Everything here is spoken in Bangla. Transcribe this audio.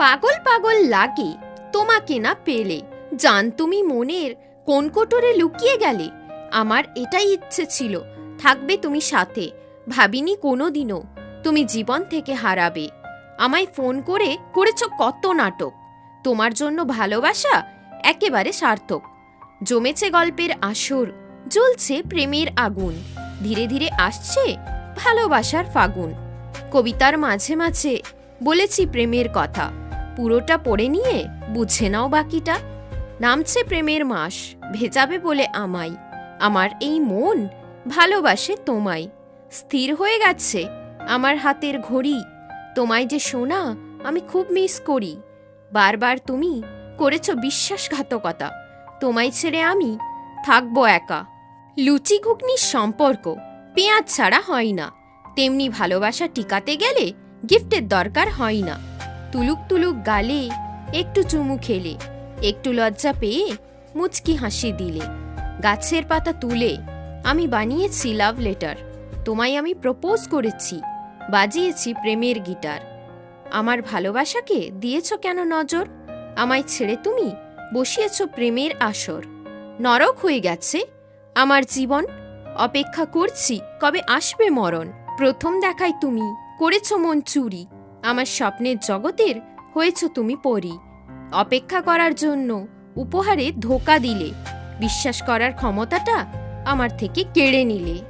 পাগল পাগল লাগে। তোমাকে না পেলে। জান তুমি মনের কোন কোটরে লুকিয়ে গেলে। আমার এটাই ইচ্ছে ছিল। থাকবে তুমি সাথে। ভাবিনি কোনো দিনও তুমি জীবন থেকে হারাবে। আমায় ফোন করে করেছ কত নাটক। তোমার জন্য ভালোবাসা একেবারে সার্থক। জমেছে গল্পের আসর। জ্বলছে প্রেমের আগুন। ধীরে ধীরে আসছে ভালোবাসার ফাগুন। কবিতার মাঝে মাঝে বলেছি প্রেমের কথা। পুরোটা পড়ে নিয়ে বুঝে নাও বাকিটা। নামছে প্রেমের মাস, ভেজাবে বলে আমায়। আমার এই মন ভালোবাসে তোমায়। স্থির হয়ে গেছে আমার হাতের ঘড়ি। তোমায় যে শোনা আমি খুব মিস করি। বারবার তুমি করেছ বিশ্বাসঘাতকতা। তোমায় ছেড়ে আমি থাকব একা। লুচি ঘুগনির সম্পর্ক পেঁয়াজ ছাড়া হয় না। তেমনি ভালোবাসা টিকাতে গেলে গিফটের দরকার হয় না। তুলুক তুলুক গালে একটু চুমু খেলে, একটু লজ্জা পেয়ে মুচকি হাসি দিলে। গাছের পাতা তুলে আমি বানিয়েছি লাভ লেটার তোমায় আমি প্রপোজ করেছি, বাজিয়েছি প্রেমের গিটার। আমার ভালোবাসাকে দিয়েছ কেন নজর? আমায় ছেড়ে তুমি বসিয়েছ প্রেমের আসর। নরক হয়ে গেছে আমার জীবন, অপেক্ষা করছি কবে আসবে মরণ। প্রথম দেখায় তুমি, করেছ মন চুরি আমার স্বপ্নের জগতের হয়েছ তুমি পরি। অপেক্ষা করার জন্য উপহারে ধোকা দিলে। বিশ্বাস করার ক্ষমতাটা আমার থেকে কেড়ে নিলে।